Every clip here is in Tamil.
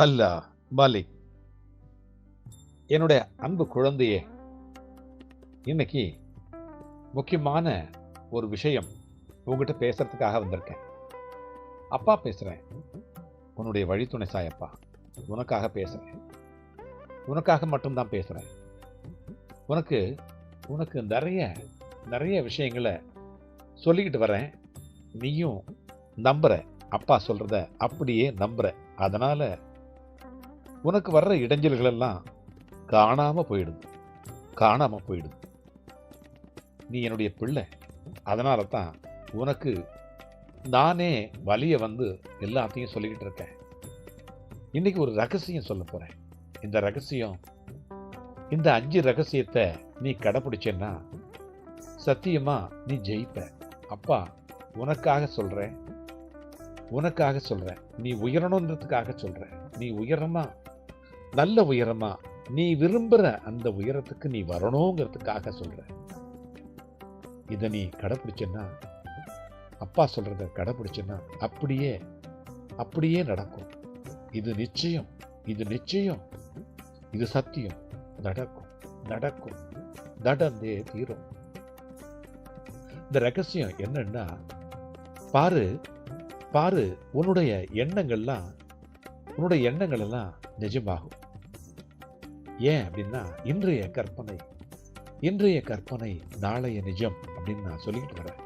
அல்லா மாலிக் என்னுடைய அன்பு குழந்தையே இன்னைக்கு முக்கியமான ஒரு விஷயம் உங்ககிட்ட பேசுறதுக்காக வந்திருக்கேன். அப்பா பேசுறேன். உன்னுடைய வழித்துணை சாயப்பா உனக்காக பேசுறேன். உனக்காக மட்டும்தான் பேசுறேன். உனக்கு உனக்கு நிறைய நிறைய விஷயங்களை சொல்லிக்கிட்டு வரேன். நீயும் நம்புற அப்பா சொல்றத அப்படியே நம்புற. அதனால உனக்கு வர்ற இடைஞ்சல்கள் எல்லாம் காணாம போயிடுது காணாம போயிடுது நீ என்னுடைய பிள்ளை. அதனால தான் உனக்கு நானே வலிய வந்து எல்லாத்தையும் சொல்லிக்கிட்டு இருக்கேன். இன்னைக்கு ஒரு ரகசியம் சொல்ல போறேன். இந்த ரகசியம் இந்த அஞ்சு ரகசியத்தை நீ கடைப்பிடிச்சேன்னா சத்தியமா நீ ஜெயிப்ப. அப்பா உனக்காக சொல்றேன். உனக்காக சொல்றேன். நீ உயரணுன்றதுக்காக சொல்றேன். நீ உயரமா நல்ல உயரமா நீ விரும்புற அந்த உயரத்துக்கு நீ வரணுங்கிறதுக்காக சொல்ற. இதை நீ கடைப்பிடிச்சேன்னா அப்பா சொல்றத கடைப்பிடிச்சேன்னா அப்படியே அப்படியே நடக்கும். இது நிச்சயம் இது நிச்சயம் இது சத்தியம். நடக்கும் நடக்கும் நடந்தே தீரும். இந்த ரகசியம் என்னன்னா பாரு பாரு உன்னுடைய எண்ணங்கள்லாம் உன்னுடைய எண்ணங்கள் எல்லாம் நிஜமாகும். ஏன் அப்படின்னா இன்றைய கற்பனை இன்றைய கற்பனை நாளைய நிஜம் அப்படின்னு நான் சொல்லிக்கிட்டு வரேன்.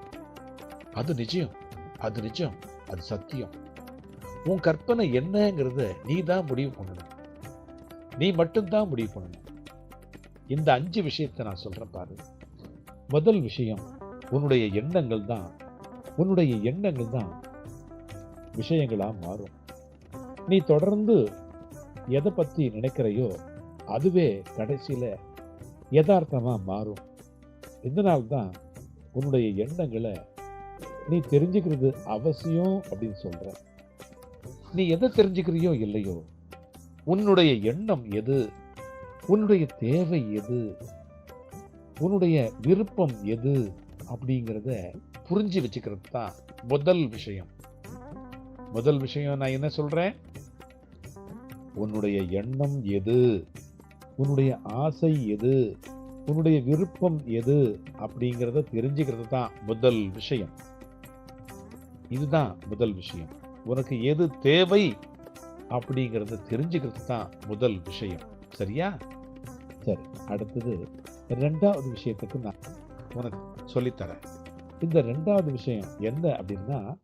அது நிஜம் அது நிஜம் அது சத்தியம். உன் கற்பனை என்னங்கிறத நீ தான் முடிவு பண்ணணும். நீ மட்டும்தான் முடிவு பண்ணணும். இந்த அஞ்சு விஷயத்தை நான் சொல்றேன் பாரு. முதல் விஷயம் உன்னுடைய எண்ணங்கள் தான் உன்னுடைய எண்ணங்கள் தான் விஷயங்களா மாறும். நீ தொடர்ந்து எதை பற்றி நினைக்கிறையோ அதுவே கடைசியில் யதார்த்தமாக மாறும். இதனால்தான் உன்னுடைய எண்ணங்களை நீ தெரிஞ்சுக்கிறது அவசியம் அப்படின்னு சொல்கிற நீ எதை தெரிஞ்சுக்கிறியோ இல்லையோ உன்னுடைய எண்ணம் எது உன்னுடைய தேவை எது உன்னுடைய விருப்பம் எது அப்படிங்கிறத புரிஞ்சு வச்சுக்கிறது தான் முதல் விஷயம். முதல் விஷயம் நான் என்ன சொல்றேன்? உன்னுடைய எண்ணம் எது? உன்னுடைய ஆசை எது? உன்னுடைய விருப்பம் எது? அப்படிங்கிறத தெரிஞ்சுக்கிறது தான் முதல் விஷயம். இதுதான் முதல் விஷயம். உனக்கு எது தேவை அப்படிங்கிறத தெரிஞ்சுக்கிறது தான் முதல் விஷயம். சரியா? சரி அடுத்தது ரெண்டாவது விஷயத்துக்கு நான் உனக்கு சொல்லித்தரேன். இந்த ரெண்டாவது விஷயம் என்ன அப்படின்னா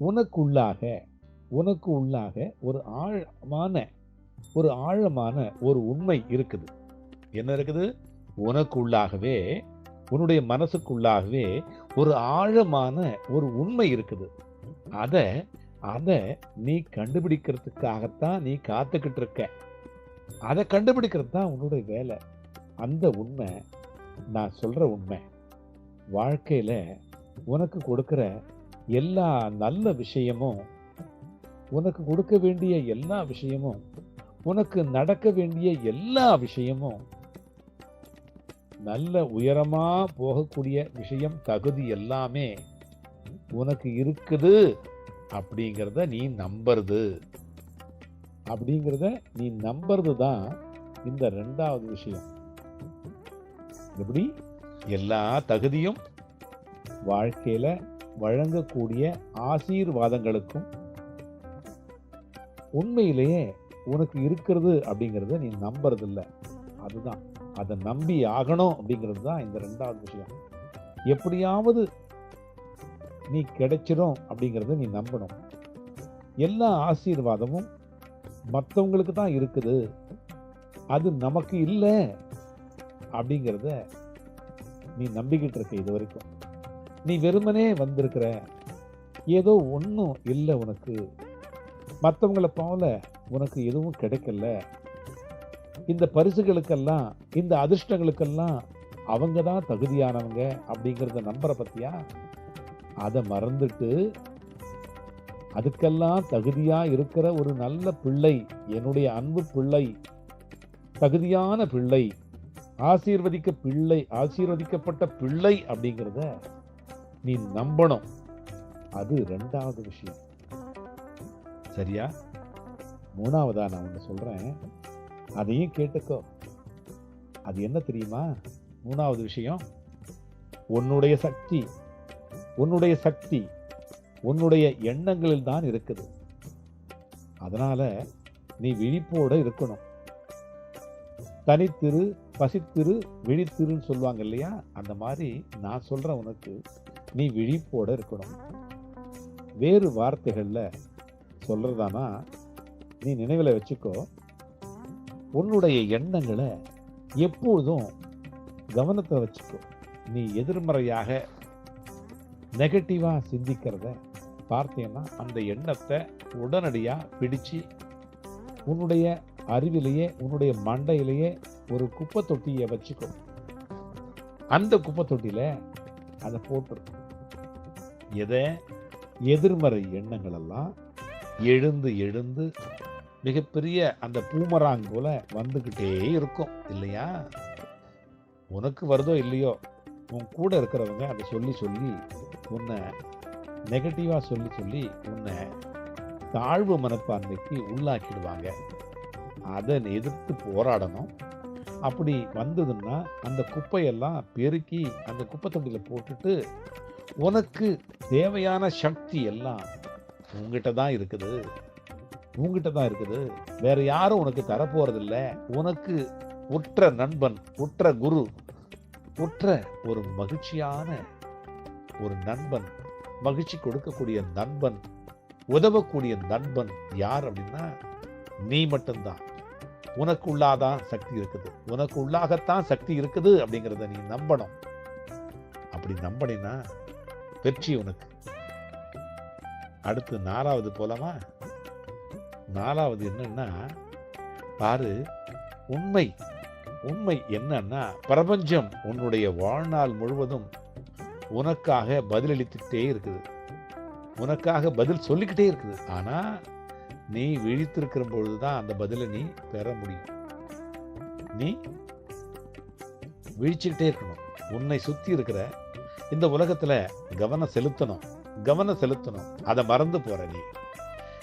உனக்குள்ளாக உனக்கு உள்ளாக ஒரு ஆழமான ஒரு ஆழமான ஒரு உண்மை இருக்குது. என்ன இருக்குது? உனக்கு உள்ளாகவே உன்னுடைய மனசுக்குள்ளாகவே ஒரு ஆழமான ஒரு உண்மை இருக்குது. அதை அதை நீ கண்டுபிடிக்கிறதுக்காகத்தான் நீ காத்துக்கிட்டு இருக்க. அதை கண்டுபிடிக்கிறது தான் உன்னுடைய வேலை. அந்த உண்மை நான் சொல்கிற உண்மை வாழ்க்கையில் உனக்கு கொடுக்குற எல்லா நல்ல விஷயமும் உனக்கு கொடுக்க வேண்டிய எல்லா விஷயமும் உனக்கு நடக்க வேண்டிய எல்லா விஷயமும் நல்ல உயரமா போகக்கூடிய விஷயம் தகுதி எல்லாமே உனக்கு இருக்குது அப்படிங்கிறத நீ நம்புறது. அப்படிங்கிறத நீ நம்புறது தான் இந்த ரெண்டாவது விஷயம். எப்படி? எல்லா தகுதியும் வாழ்க்கையில வழங்கக்கூடிய ஆசீர்வாதங்களுக்கும் உண்மையிலேயே உனக்கு இருக்கிறது அப்படிங்கிறத நீ நம்புறது இல்லை அதுதான். அதை நம்பி ஆகணும் அப்படிங்கிறது தான் இந்த ரெண்டாவது விஷயம். எப்படியாவது நீ கிடைச்சிடும் அப்படிங்கிறத நீ நம்பணும். எல்லா ஆசீர்வாதமும் மற்றவங்களுக்கு தான் இருக்குது. அது நமக்கு இல்லை அப்படிங்கிறத நீ நம்பிக்கிட்டு இருக்க இது வரைக்கும். நீ வெறுமனே வந்திருக்கிற ஏதோ ஒன்றும் இல்லை உனக்கு. மற்றவங்களை போல உனக்கு எதுவும் கிடைக்கல. இந்த பரிசுகளுக்கெல்லாம் இந்த அதிர்ஷ்டங்களுக்கெல்லாம் அவங்க தான் தகுதியானவங்க அப்படிங்கிறத நம்புற பத்தியா? அதை மறந்துட்டு அதுக்கெல்லாம் தகுதியா இருக்கிற ஒரு நல்ல பிள்ளை என்னுடைய அன்பு பிள்ளை தகுதியான பிள்ளை ஆசீர்வதிக்க பிள்ளை ஆசீர்வதிக்கப்பட்ட பிள்ளை அப்படிங்கிறத நீ நம்பணும். அது ரெண்டாவது விஷயம். சரியா? மூணாவதா நான் ஒன்று சொல்கிறேன் அதையும் கேட்டுக்கோ. அது என்ன தெரியுமா? மூணாவது விஷயம் உன்னுடைய சக்தி உன்னுடைய சக்தி உன்னுடைய எண்ணங்களில் தான் இருக்குது. அதனால நீ விழிப்போடு இருக்கணும். தனித்திரு பசித்திரு விழித்திருன்னு சொல்லுவாங்க இல்லையா? அந்த மாதிரி நான் சொல்கிறேன் உனக்கு. நீ விழிப்போடு இருக்கணும். வேறு வார்த்தைகளில் சொல்றதானா நீ நினைவில் வச்சுக்கோ உன்னுடைய எண்ணங்களை எப்பொழுதும் கவனத்தை வச்சுக்கோ. நீ எதிர்மறையாக நெகட்டிவாக சிந்திக்கிறத பார்த்தீங்கன்னா அந்த எண்ணத்தை உடனடியாக பிடிச்சு உன்னுடைய அறிவிலேயே உன்னுடைய மண்டையிலேயே ஒரு குப்பை தொட்டியை வச்சுக்கோ. அந்த குப்பை தொட்டியில அதை போட்டுரு. எதை? எதிர்மறை எண்ணங்கள் எல்லாம் எழுந்து எழுந்து மிகப்பெரிய அந்த பூமராங் போல வந்துக்கிட்டே இருக்கும். இல்லையா? உனக்கு வருதோ இல்லையோ உன் கூட இருக்கிறவங்க அதை சொல்லி சொல்லி உன்னை நெகட்டிவாக சொல்லி சொல்லி உன்னை தாழ்வு மனப்பான்மைக்கு உள்ளாக்கிடுவாங்க. அதை எதிர்த்து போராடணும். அப்படி வந்ததுன்னா அந்த குப்பையெல்லாம் பெருக்கி அந்த குப்பை தொண்டியில் போட்டுட்டு உனக்கு தேவையான சக்தி எல்லாம் உங்ககிட்ட தான் இருக்குது. உங்ககிட்ட தான் இருக்குது. வேற யாரும் உனக்கு தரப்போறதில்ல உனக்கு உற்ற நண்பன் உற்ற குரு உற்ற ஒரு மகிழ்ச்சியான ஒரு நண்பன் மகிழ்ச்சி கொடுக்கக்கூடிய நண்பன் உதவக்கூடிய நண்பன் யார் அப்படின்னா நீ மட்டும்தான். உனக்கு உள்ளாதான் சக்தி இருக்குது. உனக்கு உள்ளாகத்தான் சக்தி இருக்குது அப்படிங்கிறத நீ நம்பணும். அப்படி நம்பினா வெற்றி உனக்கு. அடுத்து நாலாவது போலாமா? நாலாவது என்னன்னா பாரு உண்மை. உண்மை என்னன்னா பிரபஞ்சம் உன்னுடைய வாழ்நாள் முழுவதும் உனக்காக பதிலளித்துட்டே இருக்குது. உனக்காக பதில் சொல்லிக்கிட்டே இருக்குது. ஆனால் நீ விழித்திருக்கிற பொழுதுதான் அந்த பதிலை நீ பெற முடியும். நீ விழிச்சுக்கிட்டே இருக்கணும். உன்னை சுற்றி இருக்கிற இந்த உலகத்தில் கவனம் செலுத்தணும். கவனம் செலுத்தணும். அதை மறந்து போற நீ.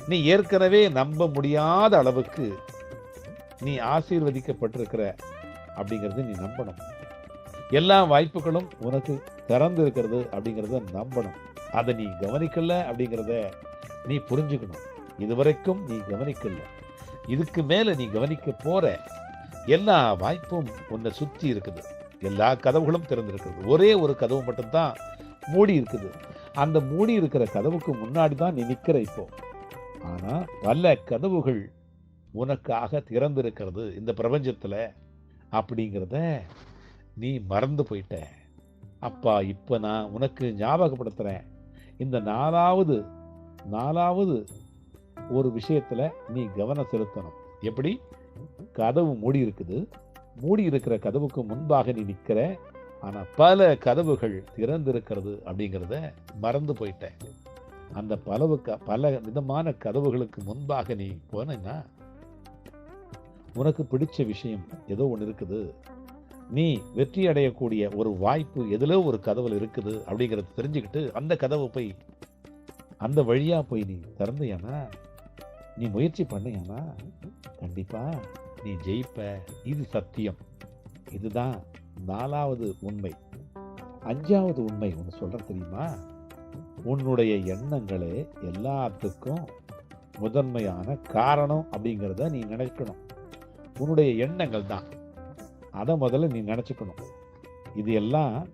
நீ ஏற்கனவே நம்ப முடியாத அளவுக்கு நீ ஆசீர்வதிக்கப்பட்டிருக்கிற அப்படிங்கிறது நீ நம்பணும். எல்லா வாய்ப்புகளும் உனக்கு திறந்து இருக்கிறது அப்படிங்கிறத நம்பணும். அதை நீ கவனிக்கல அப்படிங்கிறத நீ புரிஞ்சுக்கணும். இதுவரைக்கும் நீ கவனிக்கல. இதுக்கு மேலே நீ கவனிக்க போற எல்லா வாய்ப்பும் உன்னை சுற்றி இருக்குது. எல்லா கதவுகளும் திறந்திருக்கிறது. ஒரே ஒரு கதவு மட்டும்தான் மூடி இருக்குது. அந்த மூடி இருக்கிற கதவுக்கு முன்னாடி தான் நீ நிற்கிற இப்போ. ஆனால் பல கதவுகள் உனக்காக திறந்திருக்கிறது இந்த பிரபஞ்சத்தில் அப்படிங்கிறத நீ மறந்து போயிட்ட. அப்பா இப்போ நான் உனக்கு ஞாபகப்படுத்துகிறேன் இந்த நாலாவது நாலாவது ஒரு விஷயத்தில் நீ கவனம் செலுத்தணும். எப்படி? கதவு மூடி இருக்குது. மூடி இருக்கிற கதவுக்கு முன்பாக நீ நிற்கிற ஆனால் பல கதவுகள் திறந்திருக்கிறது அப்படிங்கிறத மறந்து போயிட்டேன். அந்த பலவுக்கு பல விதமான கதவுகளுக்கு முன்பாக நீ போனேன்னா உனக்கு பிடிச்ச விஷயம் ஏதோ ஒன்று இருக்குது. நீ வெற்றி அடையக்கூடிய ஒரு வாய்ப்பு எதிலோ ஒரு கதவுல இருக்குது அப்படிங்கிறத தெரிஞ்சுக்கிட்டு அந்த கதவை போய் அந்த வழியாக போய் நீ திறந்தியானா நீ முயற்சி பண்ணியானா கண்டிப்பாக நீ ஜெயிப்ப. இது சத்தியம். இதுதான் நாலாவது உண்மை. அஞ்சாவது உண்மை ஒன்று சொல்கிற தெரியுமா? உன்னுடைய எண்ணங்களே எல்லாத்துக்கும் முதன்மையான காரணம் அப்படிங்கிறத நீ நினைக்கணும். உன்னுடைய எண்ணங்கள் தான். அதை முதல்ல நீ நினச்சிக்கணும். இது எல்லாம்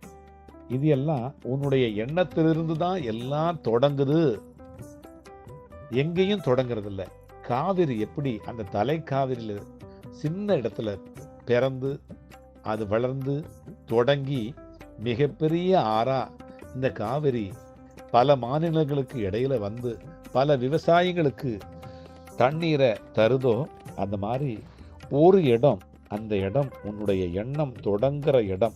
இது எல்லாம் உன்னுடைய எண்ணத்திலிருந்து தான் எல்லாம் தொடங்குது. எங்கேயும் தொடங்குறதில்ல காவிரி எப்படி அந்த தலை காவிரியில் சின்ன இடத்துல பிறந்து அது வளர்ந்து தொடங்கி மிகப்பெரிய ஆறா இந்த காவிரி பல மாநிலங்களுக்கு இடையில வந்து பல விவசாயிகளுக்கு தண்ணீரை தருதோ அந்த மாதிரி ஒரு இடம் அந்த இடம் உன்னுடைய எண்ணம் தொடங்குற இடம்.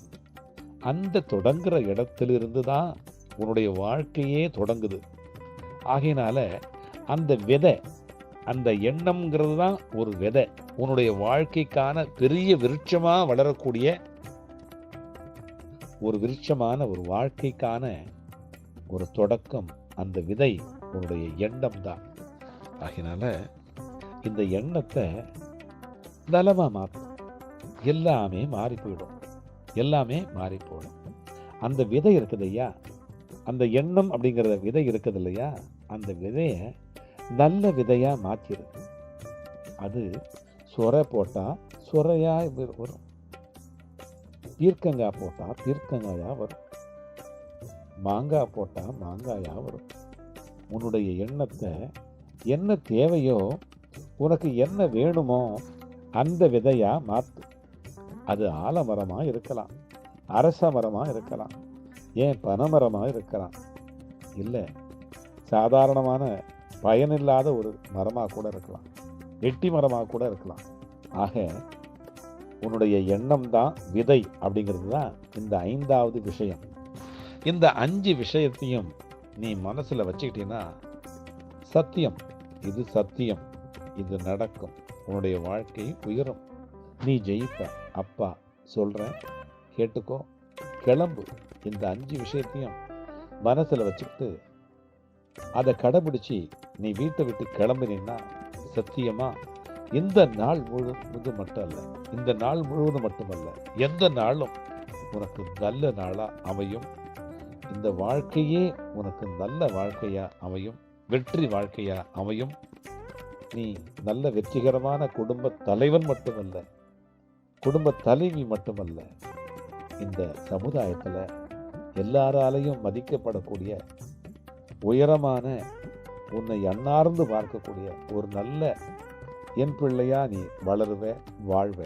அந்த தொடங்குற இடத்திலிருந்து தான் உன்னுடைய வாழ்க்கையே தொடங்குது. ஆகையினால அந்த விதை அந்த எண்ணம்ங்கிறது தான் ஒரு விதை. உன்னுடைய வாழ்க்கைக்கான பெரிய விருட்சமாக வளரக்கூடிய ஒரு விருட்சமான ஒரு வாழ்க்கைக்கான ஒரு தொடக்கம் அந்த விதை உன்னுடைய எண்ணம் தான் ஆகினால இந்த எண்ணத்தை நலமாக மாற்றும். எல்லாமே மாறி போயிடும் எல்லாமே மாறி போயிடும் அந்த விதை இருக்குது ஐயா அந்த எண்ணம் அப்படிங்கிற விதை இருக்குது இல்லையா? அந்த விதையை நல்ல விதையா மாற்றிருக்கு. அது சொரை போட்டால் சொரையாக வரும். பீர்க்கங்காய் போட்டால் பீர்க்கங்காயாக வரும். மாங்காய் போட்டால் மாங்காயாக வரும். உன்னுடைய எண்ணத்தை என்ன தேவையோ உனக்கு என்ன வேணுமோ அந்த விதையா மாற்று அது ஆலமரமாக இருக்கலாம். அரச மரமாக இருக்கலாம். ஏன் பனைமரமா இருக்கலாம். இல்லை சாதாரணமான பயனில்லாத ஒரு மரமாக கூட இருக்கலாம். வெட்டி மரமாக கூட இருக்கலாம். ஆக உன்னுடைய எண்ணம் தான் விதை அப்படிங்கிறது தான் இந்த ஐந்தாவது விஷயம். இந்த அஞ்சு விஷயத்தையும் நீ மனசில் வச்சுக்கிட்டீங்கன்னா சத்தியம். இது சத்தியம். இது நடக்கும். உன்னுடைய வாழ்க்கை உயரும். நீ ஜெயிப்ப. அப்பா சொல்கிறேன் கேட்டுக்கோ. கிளம்பு. இந்த அஞ்சு விஷயத்தையும் மனசில் வச்சுக்கிட்டு அதை கடைபிடிச்சு நீ வீட்டை விட்டு கிளம்புனீன்னா சத்தியமா இந்த நாள் முழுவதும் மட்டும் அல்ல இந்த நாள் முழுவதும் மட்டுமல்ல எந்த நாளும் உனக்கு நல்ல நாளா அமையும். இந்த வாழ்க்கையே உனக்கு நல்ல வாழ்க்கையா அமையும் வெற்றி வாழ்க்கையா அமையும். நீ நல்ல வெற்றிகரமான குடும்ப தலைவன் மட்டுமல்ல குடும்ப தலைவி மட்டுமல்ல இந்த சமுதாயத்துல எல்லாராலையும் மதிக்கப்படக்கூடிய உயரமான உன்னை அன்னார்ந்து பார்க்கக்கூடிய ஒரு நல்ல என் பிள்ளையா நீ வளருவ வாழ்வ.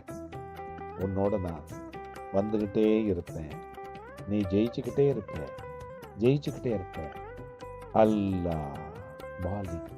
உன்னோட நான் வந்துக்கிட்டே இருப்பேன். நீ ஜெயிச்சுக்கிட்டே இருப்ப. ஜெயிச்சுக்கிட்டே இருப்ப. அல்லாஹ் மாலிக்